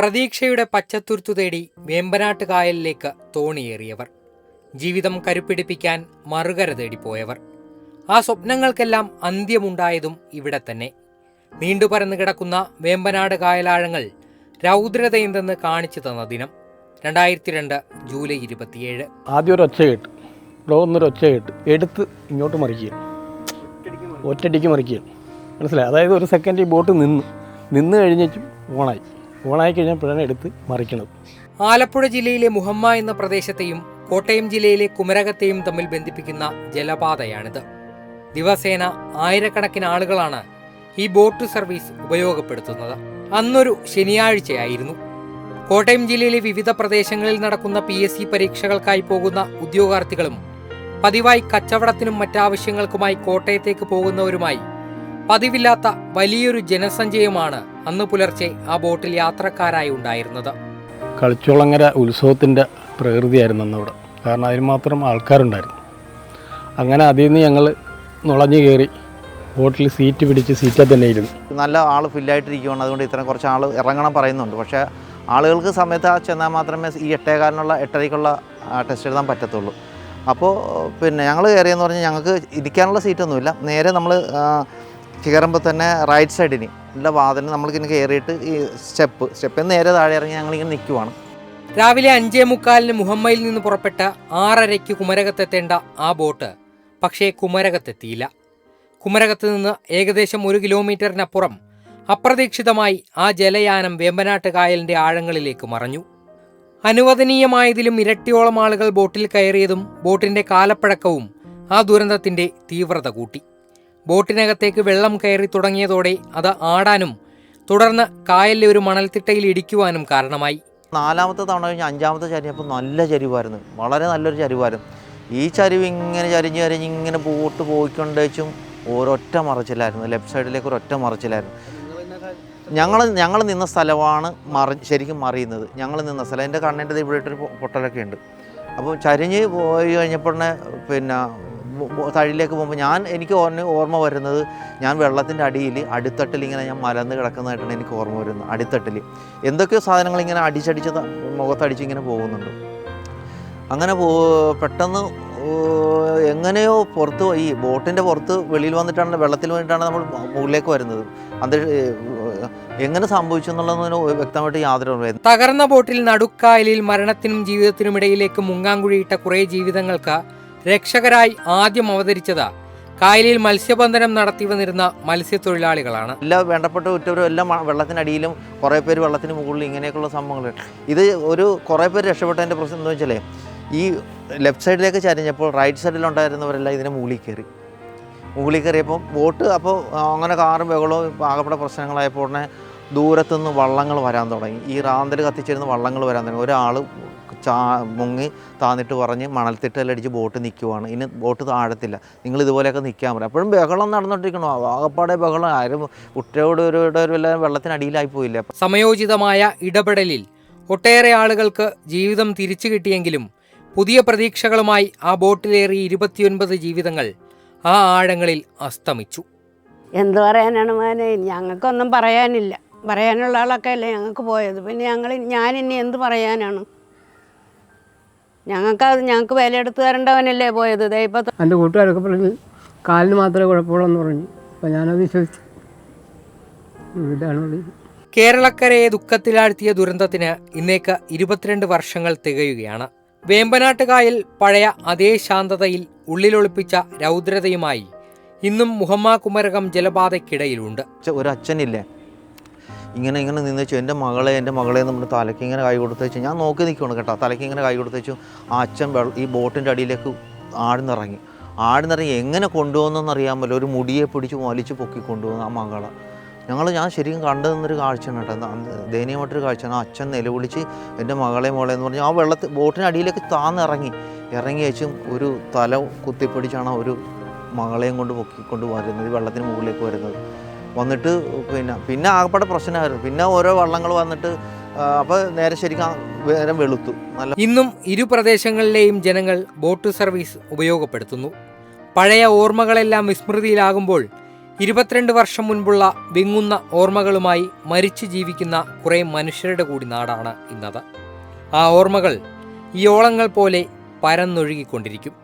പ്രതീക്ഷയുടെ പച്ചത്തുരുത്തു തേടി വേമ്പനാട്ട് കായലിലേക്ക് തോണിയേറിയവർ. ജീവിതം കരുപ്പിടിപ്പിക്കാൻ മറുകര തേടിപ്പോയവർ ആ സ്വപ്നങ്ങൾക്കെല്ലാം അന്ത്യമുണ്ടായതും ഇവിടെ തന്നെ. നീണ്ടുപരന്നു കിടക്കുന്ന വേമ്പനാട് കായലാഴങ്ങൾ രൗദ്രതയെന്തെന്ന് കാണിച്ചു തന്ന ദിനം രണ്ടായിരത്തി രണ്ട് ജൂലൈ ഇരുപത്തിയേഴ്. ആദ്യം ഒരു ഒച്ച കേട്ട് ഒന്നൊരു ഒച്ച കേട്ട് എടുത്ത് ഇങ്ങോട്ട് മറിക്കുക. ഒറ്റടിക്ക് മറിക്കുക. മനസ്സിലായി? അതായത് ഒരു സെക്കൻഡ് ഈ ബോട്ട് നിന്ന് നിന്ന് കഴിഞ്ഞിട്ടും ഓണായി. ഓണായി കഴിഞ്ഞപ്പോഴാണ് എടുത്ത് മറിക്കുന്നത് ആലപ്പുഴ ജില്ലയിലെ മുഹമ്മ എന്ന പ്രദേശത്തെയും കോട്ടയം ജില്ലയിലെ കുമരകത്തെയും തമ്മിൽ ബന്ധിപ്പിക്കുന്ന ജലപാതയാണിത്. ദിവസേന ആയിരക്കണക്കിന് ആളുകളാണ് ഈ ബോട്ട് സർവീസ് ഉപയോഗപ്പെടുത്തുന്നത്. അന്നൊരു ശനിയാഴ്ചയായിരുന്നു. കോട്ടയം ജില്ലയിലെ വിവിധ പ്രദേശങ്ങളിൽ നടക്കുന്ന പി എസ് സി പരീക്ഷകൾക്കായി പോകുന്ന ഉദ്യോഗാർത്ഥികളും പതിവായി കച്ചവടത്തിനും മറ്റാവശ്യങ്ങൾക്കുമായി കോട്ടയത്തേക്ക് പോകുന്നവരുമായി പതിവില്ലാത്ത വലിയൊരു ജനസഞ്ചയമാണ് അന്ന് പുലർച്ചെ ആ ബോട്ടിൽ യാത്രക്കാരായി ഉണ്ടായിരുന്നത്. കളിച്ചുളങ്ങര ഉത്സവത്തിന്റെ പ്രകൃതിയായിരുന്നു അന്നവിടെ. കാരണം അതിന് മാത്രം ആൾക്കാരുണ്ടായിരുന്നു. അങ്ങനെ അതിൽ നിന്ന് ഞങ്ങൾ നുളഞ്ഞു കയറി ബോട്ടിൽ സീറ്റ് പിടിച്ച് സീറ്റിൽ തന്നെ ഇരുന്നു. നല്ല ആൾ ഫില്ലായിട്ടിരിക്കുകയാണ് അതുകൊണ്ട് ഇത്രയും കുറച്ച് ആൾ ഇറങ്ങണം പറയുന്നുണ്ട്. പക്ഷേ ആളുകൾക്ക് സമയത്ത് ആ ചെന്നാൽ മാത്രമേ ഈ എട്ടേകാലിനുള്ള എട്ടരയ്ക്കുള്ള ടെസ്റ്റ് എഴുതാൻ പറ്റത്തുള്ളൂ. അപ്പോൾ പിന്നെ ഞങ്ങൾ കയറിയെന്ന് പറഞ്ഞാൽ ഞങ്ങൾക്ക് ഇരിക്കാനുള്ള സീറ്റൊന്നുമില്ല നേരെ നമ്മൾ കയറുമ്പോൾ തന്നെ റൈറ്റ് സൈഡിന് എല്ലാ വാതിലും നമ്മളിങ്ങനെ കയറിയിട്ട് ഈ സ്റ്റെപ്പ് സ്റ്റെപ്പ് നേരെ താഴെ ഇറങ്ങി ഞങ്ങളിങ്ങനെ നിൽക്കുവാണ് രാവിലെ അഞ്ചേ മുക്കാലിന് മുഹമ്മയിൽ നിന്ന് പുറപ്പെട്ട ആറരയ്ക്ക് കുമരകത്തെത്തേണ്ട ആ ബോട്ട് പക്ഷേ കുമരകത്തെത്തിയില്ല. കുമരകത്ത് നിന്ന് ഏകദേശം ഒരു കിലോമീറ്ററിനപ്പുറം അപ്രതീക്ഷിതമായി ആ ജലയാനം വേമ്പനാട്ട് കായലിന്റെ ആഴങ്ങളിലേക്ക് മറഞ്ഞു. അനുവദനീയമായതിലും ഇരട്ടിയോളം ആളുകൾ ബോട്ടിൽ കയറിയതും ബോട്ടിന്റെ കാലപ്പഴക്കവും ആ ദുരന്തത്തിന്റെ തീവ്രത കൂട്ടി. ബോട്ടിനകത്തേക്ക് വെള്ളം കയറി തുടങ്ങിയതോടെ അത് ആടാനും തുടർന്ന് കായലിലെ ഒരു മണൽത്തിട്ടയിൽ ഇടിക്കുവാനും കാരണമായി. നാലാമത്തെ തവണ കഴിഞ്ഞ് അഞ്ചാമത്തെ ചരിഞ്ഞപ്പോൾ നല്ല ചരിവായിരുന്നു. വളരെ നല്ലൊരു ചരിവായിരുന്നു. ഈ ചരിവ് ഇങ്ങനെ ചരിഞ്ഞ് ചരിഞ്ഞ് ഇങ്ങനെ ബോട്ട് പോയിക്കൊണ്ടേച്ചും ഒരൊറ്റ മറിച്ചിലായിരുന്നു. ലെഫ്റ്റ് സൈഡിലേക്ക് ഒരൊറ്റ മറിച്ചിലായിരുന്നു. ഞങ്ങൾ ഞങ്ങൾ നിന്ന സ്ഥലമാണ് മറി ശരിക്കും മറിയുന്നത്. ഞങ്ങൾ നിന്ന സ്ഥലം. എന്റെ കണ്ണിന്റെ ഇവിടെ ഇട്ടൊരു പൊട്ടലൊക്കെ ഉണ്ട്. അപ്പോൾ ചരിഞ്ഞ് പോയി കഴിഞ്ഞപ്പോഴേ പിന്നെ തഴിയിലേക്ക് പോകുമ്പോൾ ഞാൻ എനിക്ക് ഓർമ്മ വരുന്നത് ഞാൻ വെള്ളത്തിന്റെ അടിയിൽ അടിത്തട്ടിൽ ഇങ്ങനെ ഞാൻ മലന്ന് കിടക്കുന്നതായിട്ടാണ് എനിക്ക് ഓർമ്മ വരുന്നത് അടിത്തട്ടിൽ. എന്തൊക്കെയോ സാധനങ്ങൾ ഇങ്ങനെ അടിച്ചടിച്ച് മുഖത്തടിച്ച് ഇങ്ങനെ പോകുന്നുണ്ട്. അങ്ങനെ പോ പെട്ടെന്ന് എങ്ങനെയോ പുറത്ത് ഈ ബോട്ടിന്റെ പുറത്ത് വെളിയിൽ വന്നിട്ടാണ് വെള്ളത്തിൽ വന്നിട്ടാണ് നമ്മൾ മുകളിലേക്ക് വരുന്നത്. അത് എങ്ങനെ സംഭവിച്ചു എന്നുള്ളതിന് വ്യക്തമായിട്ട് യാതൊരു. തകർന്ന ബോട്ടിൽ നടുക്കായലിൽ മരണത്തിനും ജീവിതത്തിനും ഇടയിലേക്ക് മുങ്ങാങ്കുഴിയിട്ട കുറേ ജീവിതങ്ങൾക്ക് രക്ഷകരായി ആദ്യം അവതരിച്ചത്. കായലിൽ മത്സ്യബന്ധനം നടത്തി വന്നിരുന്ന മത്സ്യത്തൊഴിലാളികളാണ്. എല്ലാ വേണ്ടപ്പെട്ട ഉറ്റവരും എല്ലാം വെള്ളത്തിനടിയിലും കുറേ പേര് വെള്ളത്തിന് മുകളിൽ ഇങ്ങനെയൊക്കെയുള്ള സംഭവങ്ങൾ ഇത് ഒരു കുറേ പേര് രക്ഷപ്പെട്ടതിന്റെ പ്രശ്നം എന്താ വെച്ചാലേ ഈ ലെഫ്റ്റ് സൈഡിലേക്ക് ചരിഞ്ഞപ്പോൾ റൈറ്റ് സൈഡിലുണ്ടായിരുന്നവരെല്ലാം ഇതിനെ മുകളിൽ കയറി. മുകളിൽ കയറിയപ്പോൾ ബോട്ട് അപ്പോൾ അങ്ങനെ കാറും ബഹളവും ആകപ്പെട്ട പ്രശ്നങ്ങളായപ്പോൾ ഉടനെ ദൂരത്തുനിന്ന് വള്ളങ്ങൾ വരാൻ തുടങ്ങി. ഈ റാന്തൽ കത്തിച്ചിരുന്ന വള്ളങ്ങൾ വരാൻ തുടങ്ങി. ഒരാൾ ചാ മുങ്ങി താന്നിട്ട് പറഞ്ഞ് മണൽത്തിട്ടലടിച്ച് ബോട്ട് നിൽക്കുവാണ് ഇനി ബോട്ട് താഴത്തില്ല. നിങ്ങൾ ഇതുപോലെയൊക്കെ നിൽക്കാൻ പറയും അപ്പോഴും ബഹളം നടന്നുകൊണ്ടിരിക്കണോ ആകപ്പാടെ ബഹളം. ആരും കുട്ടിയോട് ഒരു ഒരു എല്ലാവരും വെള്ളത്തിനടിയിലായി പോയില്ല. സമയോചിതമായ ഇടപെടലിൽ ഒട്ടേറെ ആളുകൾക്ക് ജീവിതം തിരിച്ചു കിട്ടിയെങ്കിലും പുതിയ പ്രതീക്ഷകളുമായി ആ ബോട്ടിലേറി ഇരുപത്തിയൊൻപത് ജീവിതങ്ങൾ ആ ആഴങ്ങളിൽ അസ്തമിച്ചു. എന്ത് പറയാനാണ് മോനെ? ഞങ്ങൾക്കൊന്നും പറയാനില്ല. പറയാനുള്ള ആളൊക്കെ അല്ലേ ഞങ്ങൾക്ക് പോയത്. പിന്നെ ഞങ്ങൾ ഞാനിനി എന്ത് പറയാനാണ്? ഞങ്ങൾക്ക് അത് ഞങ്ങൾക്ക് വിലയെടുത്ത് തരേണ്ടവനല്ലേ പോയത്? ദേ ഇപ്പം എന്റെ കൂട്ടുകാരൊക്കെ പറഞ്ഞു കാലിന് മാത്രമേ കുഴപ്പമുള്ളൂ എന്ന് പറഞ്ഞു. അപ്പോൾ ഞാനത് വിശ്വസിച്ചു. ഇതാണ് കേരളക്കരയെ ദുഃഖത്തിലാഴ്ത്തിയ ദുരന്തത്തിന് ഇന്നേക്ക് ഇരുപത്തിരണ്ട് വർഷങ്ങൾ തികയുകയാണ്. വേമ്പനാട്ടുകായൽ പഴയ അതേ ശാന്തതയിൽ ഉള്ളിലൊളിപ്പിച്ച രൗദ്രതയുമായി ഇന്നും മുഹമ്മ കുമരകം ജലപാതയ്ക്കിടയിലുണ്ട്. ഒരച്ഛനില്ലേ ഒരു അച്ഛനില്ലേ? ഇങ്ങനെ ഇങ്ങനെ നിന്ന് വെച്ചു എന്റെ മകളെ എന്റെ മകളെ നമ്മൾ തലയ്ക്ക് ഇങ്ങനെ കൈ കൊടുത്ത് വെച്ചു ഞാൻ നോക്കി നിൽക്കുകയാണ് കേട്ടോ. തലയ്ക്ക് ഇങ്ങനെ കൈ കൊടുത്ത് വെച്ചു. ആ അച്ഛൻ ഈ ബോട്ടിന്റെ അടിയിലേക്ക് ആടുന്നിറങ്ങി ആടുന്നിറങ്ങി എങ്ങനെ കൊണ്ടുപോകുന്നതെന്ന് അറിയാൻ പറ്റില്ല. ഒരു മുടിയെ പിടിച്ച് വലിച്ചു പൊക്കി കൊണ്ടുപോകുന്ന ആ മകളെ. ഞങ്ങൾ ഞാൻ ശരിക്കും കണ്ടു നിന്നൊരു കാഴ്ചയാണ് കേട്ടോ. ദയനീയമായിട്ടൊരു കാഴ്ചയാണ്. ആ അച്ഛൻ നിലവിളിച്ച് എന്റെ മകളെ മോളെ എന്ന് പറഞ്ഞു ആ വെള്ളത്തിൽ ബോട്ടിന് അടിയിലേക്ക് താന്നിറങ്ങി. ഇറങ്ങി വെച്ചും ഒരു തല കുത്തിപ്പിടിച്ചാണ് ഒരു മകളെയും കൊണ്ട് പൊക്കിക്കൊണ്ട് വരുന്നത്. വെള്ളത്തിന് മുകളിലേക്ക് വരുന്നത്. വന്നിട്ട് പിന്നെ പിന്നെ ആകപ്പാടെ പ്രശ്നമായിരുന്നു. പിന്നെ ഓരോ വള്ളങ്ങൾ വന്നിട്ട് അപ്പോൾ നേരെ ശരിക്കും നേരം വെളുത്തു. നല്ല ഇന്നും ഇരു പ്രദേശങ്ങളിലെയും ജനങ്ങൾ ബോട്ട് സർവീസ് ഉപയോഗപ്പെടുത്തുന്നു. പഴയ ഓർമ്മകളെല്ലാം വിസ്മൃതിയിലാകുമ്പോൾ ഇരുപത്തിരണ്ട് വർഷം മുൻപുള്ള വിങ്ങുന്ന ഓർമ്മകളുമായി മരിച്ചു ജീവിക്കുന്ന കുറേ മനുഷ്യരുടെ കൂടി നാടാണ് ഇന്നത്. ആ ഓർമ്മകൾ ഈ ഓളങ്ങൾ പോലെ പരന്നൊഴുകിക്കൊണ്ടിരിക്കും.